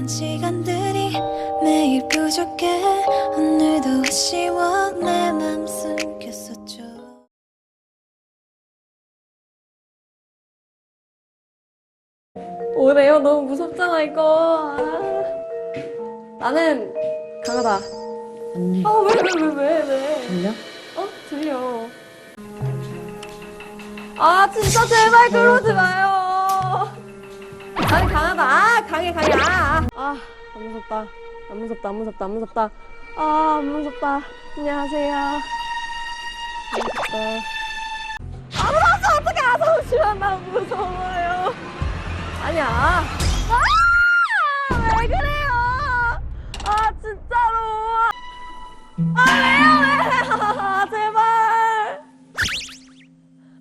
행복한 시간들이 매일 부족해 오늘도 아쉬워 내맘 숨겼었죠 오래요? 너무 무섭잖아 이거. 아. 나는 강하다. 언니 아왜왜 왜 왜 왜? 들려? 어 들려. 아 진짜 제발 그러지 마요. 아니 강하다. 아 강해 강해. 아. 아, 안 무섭다. 안 무섭다. 안 무섭다. 안 무섭다. 아, 안 무섭다. 안녕하세요. 안 무섭다. 아, 무서워. 어떻게 아서 오시면 나 무서워요. 아니야. 아! 왜 그래요? 아, 진짜로. 아, 왜요? 왜? 아, 제발.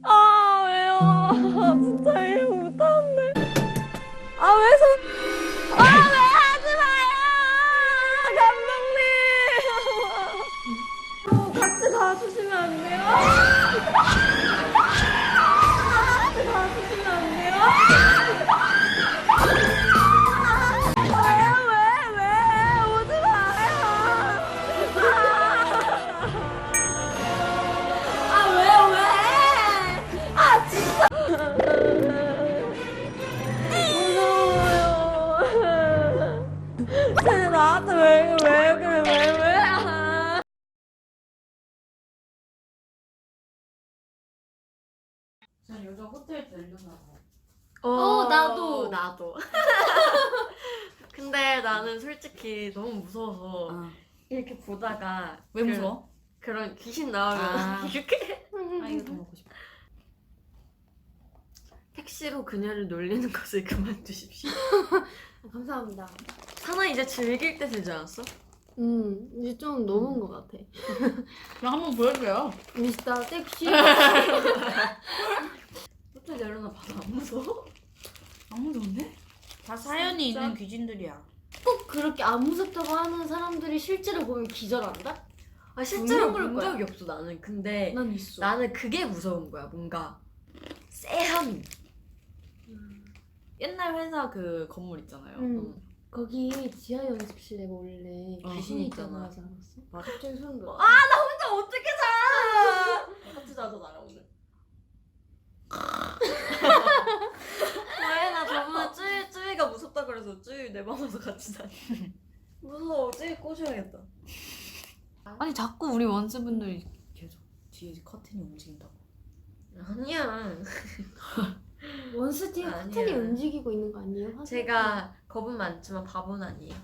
아, 왜요? 진짜 전 요즘 호텔 들르나고 어, 나도 나도. 근데 나는 솔직히 너무 무서워서 아, 이렇게 보다가 왜 그- 무서워? 그런 귀신 나오면 아. 이렇게 아 이거 더 먹고 싶어 택시로 그녀를 놀리는 것을 그만두십시오. 감사합니다. 사나 이제 즐길 때 되지 않았어? 음, 이제 좀 넘은 것 같아. 그럼 한번 보여줘요 미스터 섹시. 무서워? 안 무서운데? 다 사연이 진짜? 있는 귀신들이야 꼭 그렇게 안 무섭다고 하는 사람들이 실제로 보면 기절한다? 아 실제로 본 그럴 거야. 적이 없어 나는. 근데 난 있어. 나는 그게 무서운 거야. 뭔가 쎄함. 옛날 회사 그 건물 있잖아요. 음. 응. 거기 지하 연습실에 원래 어, 귀신이 있잖아. 있다고 하지 않았어? 맞아. 갑자기 소름 돋아. 아, 나 혼자 어떻게 자? 같이 자자 나랑 오늘. 왜? 나 저번에 쯔이, 쯔이가 무섭다 그래서 쯔이 내 방에서 같이 자. 무서워. 쯔이 꼬셔야겠다. 아니 자꾸 우리 원스분들이 계속 뒤에 커튼이 움직인다고 아니야. 원스 뒤에 아니야. 커튼이 움직이고 있는 거 아니에요? 화장실. 제가 겁은 많지만 바보는 아니에요.